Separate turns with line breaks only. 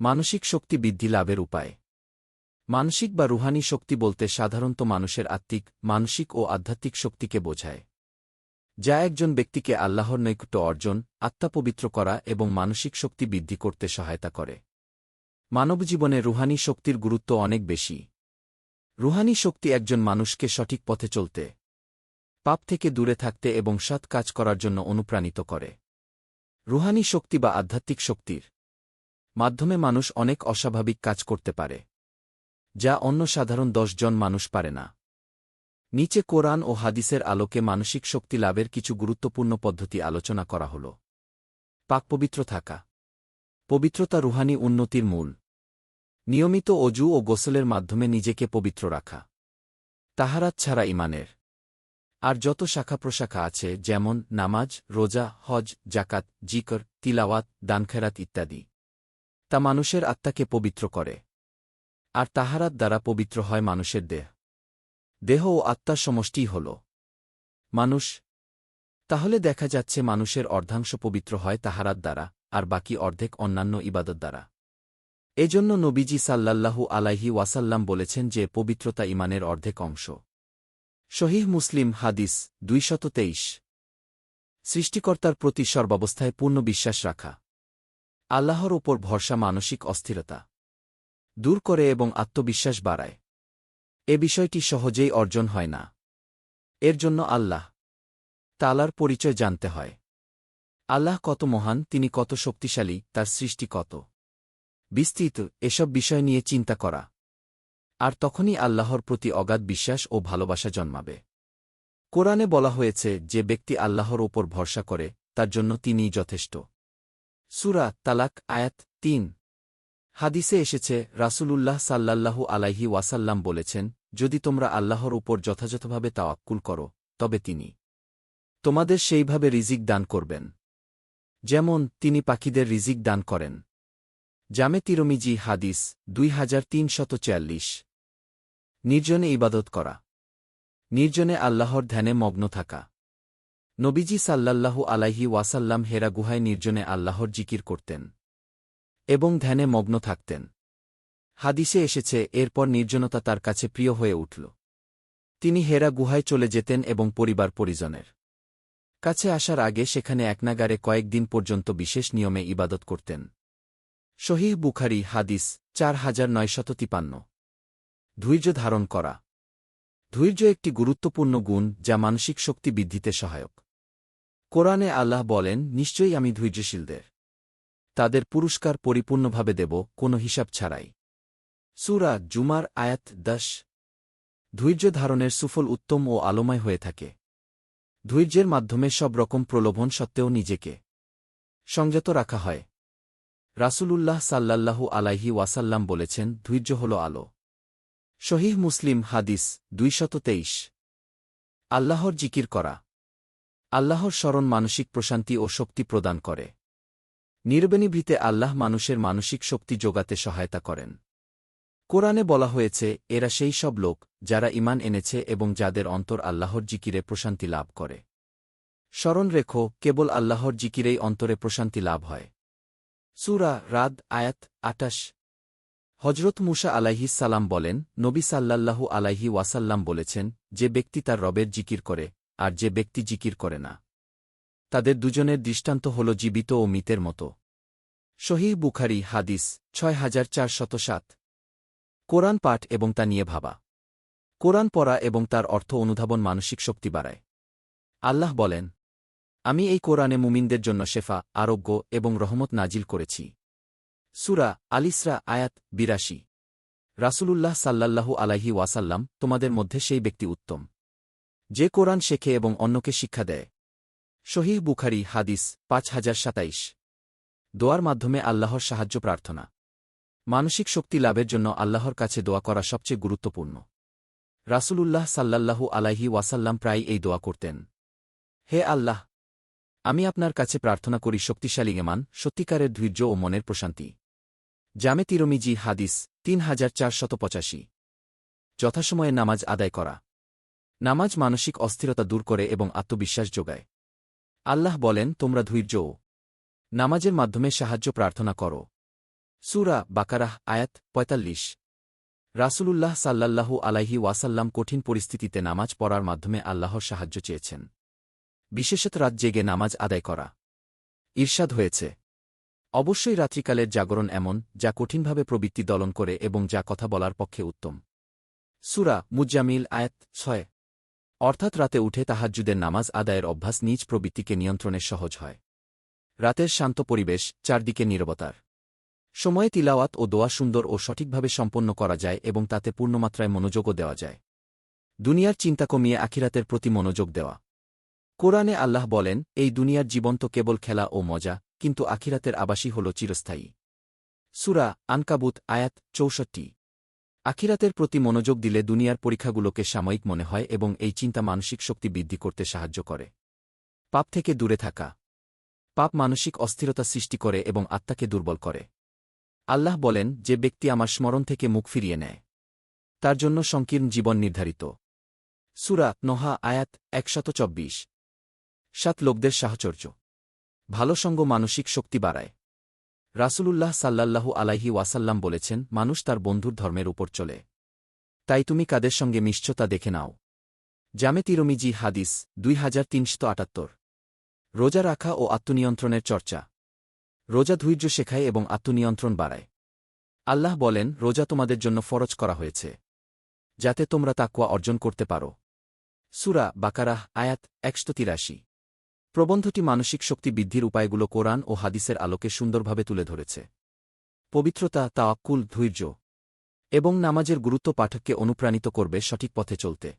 মানসিক শক্তি বৃদ্ধি লাভের উপায়। মানসিক বা রুহানি শক্তি বলতে সাধারণত মানুষের আত্মিক, মানসিক ও আধ্যাত্মিক শক্তিকে বোঝায়। যা একজন ব্যক্তিকে আল্লাহর নৈকট্য অর্জন আত্মাপবিত্র করা এবং মানসিক শক্তি বৃদ্ধি করতে সহায়তা করে। মানবজীবনে রুহানি শক্তির গুরুত্ব অনেক বেশি। রুহানি শক্তি একজন মানুষকে সঠিক পথে চলতে, পাপ থেকে দূরে থাকতে এবং সৎ কাজ করার জন্য অনুপ্রাণিত করে। রুহানি শক্তি বা আধ্যাত্মিক শক্তির মাধ্যমে মানুষ অনেক অস্বাভাবিক কাজ করতে পারে, যা অন্য সাধারণ জন মানুষ পারে না। নিচে কোরআন ও হাদিসের আলোকে মানসিক শক্তি লাভের কিছু গুরুত্বপূর্ণ পদ্ধতি আলোচনা করা হল। পাকপবিত্র থাকা। পবিত্রতা রুহানি উন্নতির মূল। নিয়মিত অজু ও গোসলের মাধ্যমে নিজেকে পবিত্র রাখা। তাহারাত ছাড়া ইমানের আর যত শাখা প্রশাখা আছে, যেমন নামাজ, রোজা, হজ জাকাত জিকর, তিলাওয়াত, দানখেরাত ইত্যাদি। তা মানুষের আত্মাকে পবিত্র করে। আর তাহারাত দ্বারা পবিত্র হয় মানুষের দেহ। দেহ ও আত্মার সমষ্টিই হল। মানুষ, তাহলে দেখা যাচ্ছে মানুষের অর্ধাংশ পবিত্র হয় তাহারাত দ্বারা, আর বাকি অর্ধেক অন্যান্য ইবাদত দ্বারা। এজন্য নবীজি সাল্লাল্লাহু আলাইহি ওয়াসাল্লাম বলেছেন যে পবিত্রতা ইমানের অর্ধেক অংশ। শহীহ মুসলিম হাদিস দুইশত সৃষ্টিকর্তার প্রতি সর্বাবস্থায় পূর্ণ বিশ্বাস রাখা। আল্লাহর ওপর ভরসা মানসিক অস্থিরতা। দূর করে এবং আত্মবিশ্বাস বাড়ায়। এ বিষয়টি সহজেই অর্জন হয় না। এর জন্য আল্লাহ তালার পরিচয় জানতে হয়। আল্লাহ কত মহান, তিনি কত শক্তিশালী, তার সৃষ্টি কত। বিস্তৃত, এসব বিষয় নিয়ে চিন্তা করা। আর তখনই আল্লাহর প্রতি অগাধ বিশ্বাস ও ভালোবাসা জন্মাবে। কোরআনে বলা হয়েছে, যে ব্যক্তি আল্লাহর ওপর ভরসা করে, তার জন্য তিনিই যথেষ্ট। সুরা তালাক আয়াত তিন। হাদিসে এসেছে, রাসূলুল্লাহ সাল্লাল্লাহু আলাইহি ওয়াসাল্লাম বলেছেন, যদি তোমরা আল্লাহর উপর যথাযথভাবে তাওয়াক্কুল করো, তবে তিনি তোমাদের সেইভাবে রিজিক দান করবেন। যেমন, তিনি পাখিদের রিজিক দান করেন। জামে তিরমিজি হাদিস দুই হাজার তিনশত চুয়াল্লিশ নির্জনে ইবাদত করা। নির্জনে আল্লাহর ধ্যানে মগ্ন থাকা। নবীজি সাল্লাল্লাহু আলাইহি ওয়াসাল্লাম হেরা গুহায় নির্জনে আল্লাহর জিকির করতেন এবং ধ্যানে মগ্ন থাকতেন। হাদিসে এসেছে, এরপর নির্জনতা তার কাছে প্রিয় হয়ে উঠল। তিনি হেরা গুহায় চলে যেতেন এবং পরিবার পরিজনের কাছে আসার আগে সেখানে একনাগারে কয়েকদিন পর্যন্ত বিশেষ নিয়মে ইবাদত করতেন। শহীহ বুখারি হাদিস চার হাজার নয়শত তিপান্ন। ধৈর্য ধারণ করা। ধৈর্য একটি গুরুত্বপূর্ণ গুণ যা মানসিক শক্তি বৃদ্ধিতে সহায়ক। কোরআনে আল্লাহ বলেন, নিশ্চয়ই আমি ধৈর্যশীলদের। তাদের পুরস্কার পরিপূর্ণভাবে দেব, কোনো হিসাব ছাড়াই। সুরা জুমার আয়াত দশ। ধৈর্য ধারণের সুফল উত্তম ও আলোময় হয়ে থাকে। ধৈর্যের মাধ্যমে সব রকম প্রলোভন সত্ত্বেও নিজেকে সংযত রাখা হয়। রাসূলুল্লাহ সাল্লাল্লাহু আলাইহি ওয়াসাল্লাম বলেছেন, ধৈর্য হল আলো। শহীহ মুসলিম হাদিস দুইশত তেইশ। আল্লাহর জিকির করা। আল্লাহর স্মরণ মানসিক প্রশান্তি ও শক্তি প্রদান করে। নির্বেণীভৃতে আল্লাহ মানুষের মানসিক শক্তি যোগাতে সহায়তা করেন। কোরআনে বলা হয়েছে, এরা সেই সব লোক যারা ইমান এনেছে এবং যাদের অন্তর আল্লাহর জিকিরে প্রশান্তি লাভ করে। স্মরণ রেখো, কেবল আল্লাহর জিকিরেই অন্তরে প্রশান্তি লাভ হয়। সুরা রাদ, আয়াত আটাশ হজরত মুসা আলাইহিস সালাম বলেন, নবী সাল্লাল্লাহু আলাইহি ওয়াসাল্লাম বলেছেন, যে ব্যক্তি তার রবের জিকির করে আর যে ব্যক্তি জিকির করে না। তাদের দুজনের দৃষ্টান্ত হল জীবিত ও মিতের মতো। শহীদ বুখারি হাদিস ছয় হাজার চারশত সাত। কোরআন পাঠ এবং তা নিয়ে ভাবা। কোরআন পড়া এবং তার অর্থ অনুধাবন মানসিক শক্তি বাড়ায়। আল্লাহ বলেন, আমি এই কোরআনে মুমিনদের জন্য শেফা, আরোগ্য এবং রহমত নাজিল করেছি। সুরা আলিসরা আয়াত বিরাশি। রাসূলুল্লাহ সাল্লাল্লাহু আলাইহি ওয়াসাল্লাম, তোমাদের মধ্যে সেই ব্যক্তি উত্তম। যে কোরআন শেখে এবং অন্যকে শিক্ষা দেয়। শহীহ বুখারি হাদিস পাঁচ হাজার সাতাইশ। দোয়ার মাধ্যমে আল্লাহর সাহায্য প্রার্থনা। মানসিক শক্তি লাভের জন্য আল্লাহর কাছে দোয়া করা সবচেয়ে গুরুত্বপূর্ণ। রাসূলুল্লাহ সাল্লাল্লাহু আলাইহি ওয়াসাল্লাম প্রায় এই দোয়া করতেন। হে আল্লাহ, আমি আপনার কাছে প্রার্থনা করি শক্তিশালী এমান সত্যিকারের ধৈর্য ও মনের প্রশান্তি। জামে তিরমিজি হাদিস তিন হাজার চারশত পঁচাশি। যথাসময়ে নামাজ আদায় করা। নামাজ মানসিক অস্থিরতা দূর করে এবং আত্মবিশ্বাস যোগায়। আল্লাহ বলেন, তোমরা ধৈর্য নামাজের মাধ্যমে সাহায্য প্রার্থনা করো। সুরা বাকারাহ, আয়াত পঁয়তাল্লিশ। রাসূলুল্লাহ সাল্লাল্লাহু আলাইহি ওয়াসাল্লাম কঠিন পরিস্থিতিতে নামাজ পড়ার মাধ্যমে আল্লাহর সাহায্য চেয়েছেন। বিশেষত রাত জেগে নামাজ আদায় করা। ঈর্ষাদ হয়েছে। অবশ্যই রাত্রিকালের জাগরণ এমন, যা কঠিনভাবে প্রবৃত্তি দলন করে এবং যা কথা বলার পক্ষে উত্তম। সুরা মুজ্জামিল আয়াত ছয়। অর্থাৎ রাতে উঠে তাহাজ্জুদের নামাজ আদায়ের অভ্যাস নিজ প্রবৃত্তিকে নিয়ন্ত্রণে সহজ হয়। রাতের শান্ত পরিবেশ, চারদিকে নীরবতার। সময়ে তিলাওয়াত ও দোয়া সুন্দর ও সঠিকভাবে সম্পন্ন করা যায় এবং তাতে পূর্ণমাত্রায় মনোযোগও দেওয়া যায়। দুনিয়ার চিন্তা কমিয়ে আখিরাতের প্রতি মনোযোগ দেওয়া। কোরআনে আল্লাহ বলেন, এই দুনিয়ার জীবন তো কেবল খেলা ও মজা, কিন্তু আখিরাতের আবাসী হল চিরস্থায়ী। সুরা আনকাবুত, আয়াত চৌষট্টি। আখিরাতের প্রতি মনোযোগ দিলে দুনিয়ার পরীক্ষাগুলোকে সাময়িক মনে হয় এবং এই চিন্তা মানসিক শক্তি বৃদ্ধি করতে সাহায্য করে। পাপ থেকে দূরে থাকা। পাপ মানসিক অস্থিরতা সৃষ্টি করে এবং আত্মাকে দুর্বল করে। আল্লাহ বলেন, যে ব্যক্তি আমার স্মরণ থেকে মুখ ফিরিয়ে নেয়, তার জন্য সংকীর্ণ জীবন নির্ধারিত। সুরা নহা, আয়াত একশত চব্বিশ। সাত লোকদের সাহচর্য। ভালো সঙ্গ মানসিক শক্তি বাড়ায়। রাসূলুল্লাহ সাল্লাল্লাহু আলাইহি ওয়াসাল্লাম বলেছেন, মানুষ তার বন্ধুর ধর্মের উপর চলে। তাই তুমি কাদের সঙ্গে মিশ্চতা দেখে নাও। জামে তিরমিজি হাদিস দুই রোজা রাখা ও আত্মনিয়ন্ত্রণের চর্চা। রোজা ধৈর্য শেখায় এবং আত্মনিয়ন্ত্রণ বাড়ায়। আল্লাহ বলেন, রোজা তোমাদের জন্য ফরজ করা হয়েছে। যাতে তোমরা তাকুয়া অর্জন করতে পারো। সুরা বাকারাহ আয়াত একশো তিরাশি। প্রবন্ধটি মানসিক শক্তি বৃদ্ধির উপায়গুলো কোরআন ও হাদিসের আলোকে সুন্দরভাবে তুলে ধরেছে। পবিত্রতা তা তাওয়াক্কুল, ধৈর্য এবং নামাজের গুরুত্ব পাঠককে অনুপ্রাণিত করবে সঠিক পথে চলতে।